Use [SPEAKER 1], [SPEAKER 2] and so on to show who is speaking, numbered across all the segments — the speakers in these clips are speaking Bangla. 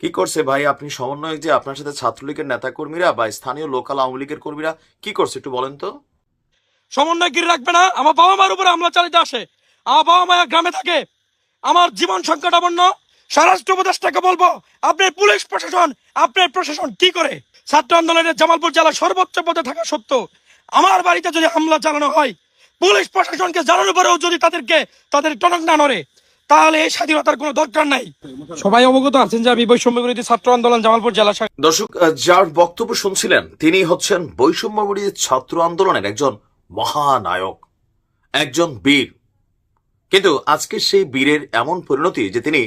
[SPEAKER 1] কি করছে ভাই? আপনি সমন্বয়ক যে আপনার সাথে ছাত্রলীগের নেতাকর্মীরা বা স্থানীয় লোকাল আওয়ামী লীগের কর্মীরা কি করছে একটু বলেন তো।
[SPEAKER 2] সমন্বয় গিরি রাখবে না। আমার বাবা মার উপরে হামলা চালিয়ে আসে। আমার বাবা মা গ্রামে থাকে। আমার জীবন সংকটাপন্ন। স্বরাষ্ট্র উপদেষ্টাকে বলব আপনার পুলিশ প্রশাসন আপনার প্রশাসন কি করে? ছাত্র আন্দোলনের জামালপুর জেলার সর্বোচ্চ পদে থাকা সত্ত্বেও আমার বাড়িতে যদি হামলা চালানো হয়, পুলিশ প্রশাসনকে জানানোর পরেও যদি তাদেরকে, তাদের টনক না নড়ে তাহলে এই স্বাধীনতার কোনো দরকার নাই। সবাই অবগত আছেন যে আমি বৈষম্য বিরোধী ছাত্র আন্দোলন জামালপুর জেলা শাখা
[SPEAKER 1] দর্শক যার বক্তব্য শুনছিলেন তিনি হচ্ছেন বৈষম্য বিরোধী ছাত্র আন্দোলনের একজন মহানায়ক একজন বীর। কিন্তু আজকে সেই বীরের এমন পরিণতি যে তিনি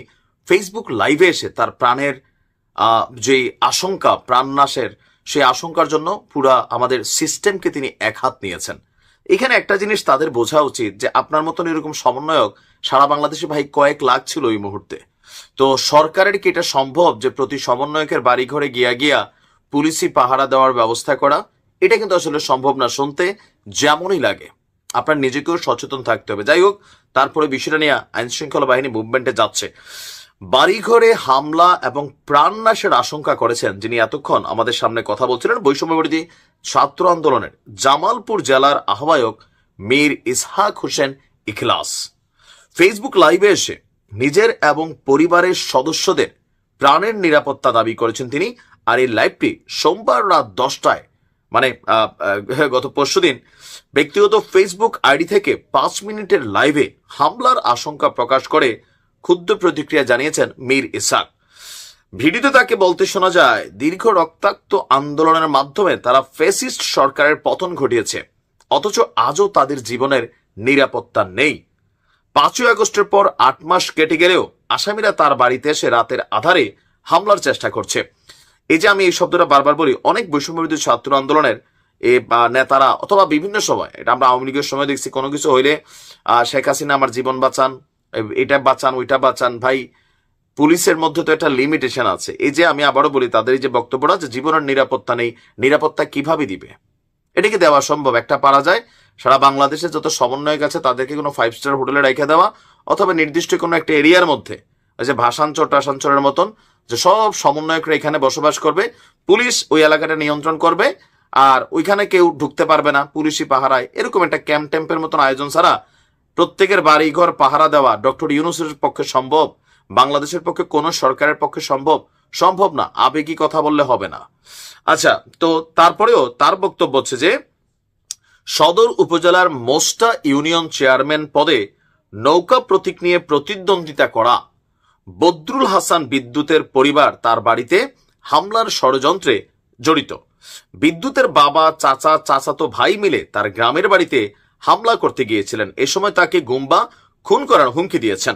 [SPEAKER 1] ফেসবুক লাইভে এসে তার প্রাণের আহ, যে আশঙ্কা প্রাণনাশের সেই আশঙ্কার জন্য পুরা আমাদের সিস্টেমকে তিনি এক হাত নিয়েছেন। এখানে একটা জিনিস তাদের বোঝা উচিত যে আপনার মতন এরকম সমন্বয়ক সারা বাংলাদেশে ভাই কয়েক লাখ ছিল ওই মুহূর্তে। তো সরকারের কি এটা সম্ভব যে প্রতি সমন্বয়কের বাড়ি ঘরে গিয়া গিয়া পুলিশি পাহারা দেওয়ার ব্যবস্থা করা? এটা কিন্তু আসলে সম্ভব না শুনতে যেমনই লাগে। আপনার নিজেকেও সচেতন থাকতে হবে। যাই হোক, তারপরে বিষয়টা নিয়ে আইন শৃঙ্খলা বাহিনী মুভমেন্টে যাচ্ছে। বাড়িঘরে হামলা এবং প্রাণনাশের আশঙ্কা করেছেন যিনি এতক্ষণ আমাদের সামনে কথা বলছিলেন, বৈষম্য বিরোধী ছাত্র আন্দোলনের জামালপুর জেলার আহ্বায়ক মীর ইসহাক হোসেন ইখলাস। ফেসবুক লাইভে এসে নিজের এবং পরিবারের সদস্যদের প্রাণের নিরাপত্তা দাবি করেছেন তিনি। আর এই লাইভটি সোমবার রাত দশটায় মানে গত পরশুদিন ব্যক্তিগত ফেসবুক আইডি থেকে পাঁচ মিনিটের লাইভে হামলার আশঙ্কা প্রকাশ করে ক্ষুদ্র প্রতিক্রিয়া জানিয়েছেন মীর ইসাক। ভিডিওতে তাকে বলতে শোনা যায়, দীর্ঘ রক্তাক্ত আন্দোলনের মাধ্যমে তারা ফেসিস্ট সরকারের পতন ঘটিয়েছে, অথচ আজও তাদের জীবনের নিরাপত্তা নেই। পাঁচই আগস্টের পর আট মাস কেটে গেলেও আসামিরা তার বাড়িতে এসে রাতের আধারে হামলার চেষ্টা করছে। এই যে আমি এই শব্দটা বারবার বলি, অনেক বৈষম্যবিরোধী ছাত্র আন্দোলনের এ নেতারা অথবা বিভিন্ন সময়, এটা আমরা আওয়ামী লীগের সময় দেখছি, কোনো কিছু হইলে শেখ হাসিনা আমার জীবন বাঁচান এটা বাঁচান, ওইটা বাঁচান, ভাই, পুলিশের মধ্যে তো একটা লিমিটেশন আছে। এই যে আমি আবারও বলি, তাদের এই যে বক্তব্যটা যে জীবনের নিরাপত্তা নেই, নিরাপত্তা কীভাবে দিবে? এটাকে দেওয়া সম্ভব? একটা পারা যায় সারা বাংলাদেশে যত সমন্বয়ক আছে, তাদেরকে কোনো ফাইভ স্টার হোটেলে রেখে দেওয়া অথবা নির্দিষ্ট কোনো একটা এরিয়ার মধ্যে যে ভাষাঞ্চর টাসাঞ্চরের মতন, যে সব সমন্বয়করা এখানে বসবাস করবে, পুলিশ ওই এলাকাটা নিয়ন্ত্রণ করবে, আর ওইখানে কেউ ঢুকতে পারবে না, পুলিশি পাহারায়, এরকম একটা ক্যাম্প ট্যাম্পের মতন আয়োজন ছাড়া প্রত্যেকের বাড়িঘর পাহারা দেওয়া ডক্টর ইউনুসের পক্ষে সম্ভব, বাংলাদেশের পক্ষে কোন সরকারের পক্ষে সম্ভব সম্ভব না, আবেগী কথা বললে হবে না। আচ্ছা তো তারপরেও তার বক্তব্য হচ্ছে যে সদর উপজেলার মোস্টা ইউনিয়ন চেয়ারম্যান পদে নৌকা প্রতীক নিয়ে প্রতিদ্বন্দ্বিতা করা। বদরুল হাসান বিদ্যুতের পরিবার তার বাড়িতে হামলার ষড়যন্ত্রে জড়িত। বিদ্যুতের বাবা, চাচা, চাচাতো ভাই মিলে তার গ্রামের বাড়িতে হামলা করতে গিয়েছিলেন। এ সময় তাকে গুম্বা খুন করার হুমকি দিয়েছেন।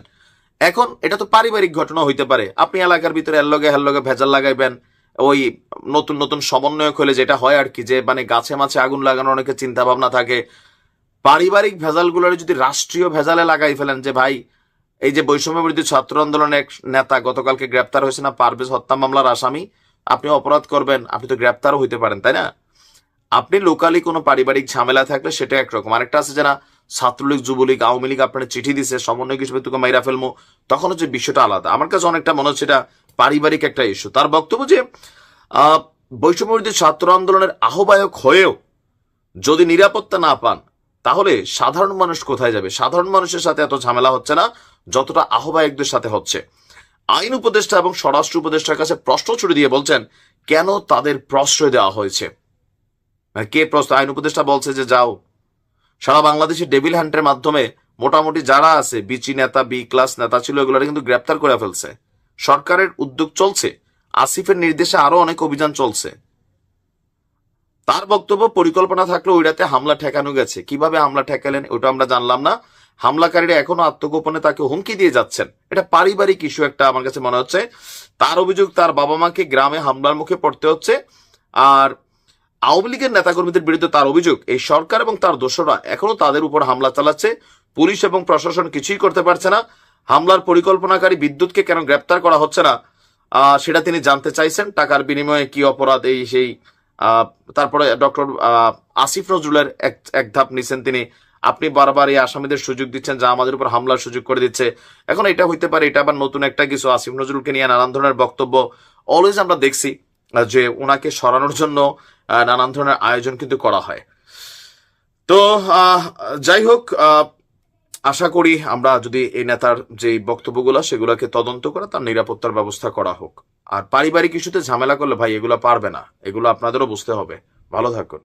[SPEAKER 1] এখন এটা তো পারিবারিক ঘটনা হইতে পারে। আপনি এলাকার ভিতরে এল্লগে হেল্লগে ভেজাল লাগাইবেন। ওই নতুন নতুন সমন্বয়ক হলে যেটা হয় আর কি, যে মানে গাছে মাছে আগুন লাগানোর অনেকে চিন্তা ভাবনা থাকে। পারিবারিক ভেজালগুলোর যদি রাষ্ট্রীয় ভেজালে লাগাই ফেলেন, যে ভাই, এই যে বৈষম্য বিরোধী ছাত্র আন্দোলনের এক নেতা গতকালকে গ্রেপ্তার হয়েছে না, পারভেজ হত্যা মামলার আসামি, আপনি অপরাধ করবেন, আপনি তো গ্রেপ্তারও হইতে পারেন, তাই না? আপনি লোকালি কোনো পারিবারিক ঝামেলা থাকলে সেটা একরকম। আরেকটা আছে যারা ছাত্রলীগ যুবলীগ আওয়ামী লীগ আপনার চিঠি দিছে সমন্বয় হিসেবে তোকে মাইরা ফেলব তখন হচ্ছে বিষয়টা আলাদা। আমার কাছে অনেকটা মনে হচ্ছে এটা পারিবারিক একটা ইস্যু তার বক্তব্য যে আহ, বৈষম্য ছাত্র আন্দোলনের আহ্বায়ক হয়েও যদি নিরাপত্তা না পান তাহলে সাধারণ মানুষ কোথায় যাবে? সাধারণ মানুষের সাথে এত ঝামেলা হচ্ছে না যতটা আহ্বায়কদের সাথে হচ্ছে। আইন উপদেষ্টা এবং স্বরাষ্ট্র উপদেষ্টার কাছে প্রশ্ন ছুড়ে দিয়ে বলছেন কেন তাদের প্রশ্রয় দেওয়া হয়েছে? মানে কে প্রশ্ন আইন উপদেষ্টা বলছে যে যাও সারা বাংলাদেশে ডেভিল হান্টের মাধ্যমে মোটামুটি যারা আছে বিচি নেতা, বি ক্লাস নেতা ছিল, এগুলোরা কিন্তু গ্রেপ্তার করে ফেলছে। সরকারের উদ্যোগ চলছে, আসিফের নির্দেশে আরও অনেক অভিযান চলছে। তার বক্তব্য পরিকল্পনা থাকলে ওইটাতে হামলা ঠেকানো গেছে। কীভাবে হামলা ঠেকালেন, ওটা আমরা জানলাম না। হামলাকারীরা এখনও আত্মগোপনে তাকে হুমকি দিয়ে যাচ্ছেন। এটা পারিবারিক ইস্যু একটা আমার কাছে মনে হচ্ছে। তার অভিযোগ তার বাবা মাকে গ্রামে হামলার মুখে পড়তে হচ্ছে। আর আওয়ামী লীগের নেতাকর্মীদের বিরুদ্ধে তার অভিযোগ, এই সরকার এবং তার দোষরা এখনও তাদের উপর হামলা চালাচ্ছে। পুলিশ এবং প্রশাসন কিছুই করতে পারছে না। হামলার পরিকল্পনাকারী বিদ্যুৎকে কেন গ্রেপ্তার করা হচ্ছে না সেটা তিনি জানতে চাইছেন। টাকার বিনিময়ে কি অপরাধ এই সেই তারপরে ডক্টর আসিফ নজরুলের এক এক ধাপ নিছেন তিনি। আপনি বারবার এই আসামিদের সুযোগ দিচ্ছেন যা আমাদের উপর হামলার সুযোগ করে দিচ্ছে। এখন এটা হইতে পারে, এটা আবার নতুন একটা কিছু। আসিফ নজরুলকে নিয়ে নানান ধরনের বক্তব্য অলওয়েজ আমরা দেখছি যে ওনাকে সরানোর জন্য নানান ধরনের আয়োজন কিন্তু করা হয়। তো যাই হোক আশা করি আমরা যদি এই নেতার যে বক্তব্যগুলো, সেগুলোকে তদন্ত করে তার নিরাপত্তার ব্যবস্থা করা হোক। আর পারিবারিক ইস্যুতে ঝামেলা করলে ভাই, এগুলো পারবে না। এগুলো আপনাদেরও বুঝতে হবে। ভালো থাকুন।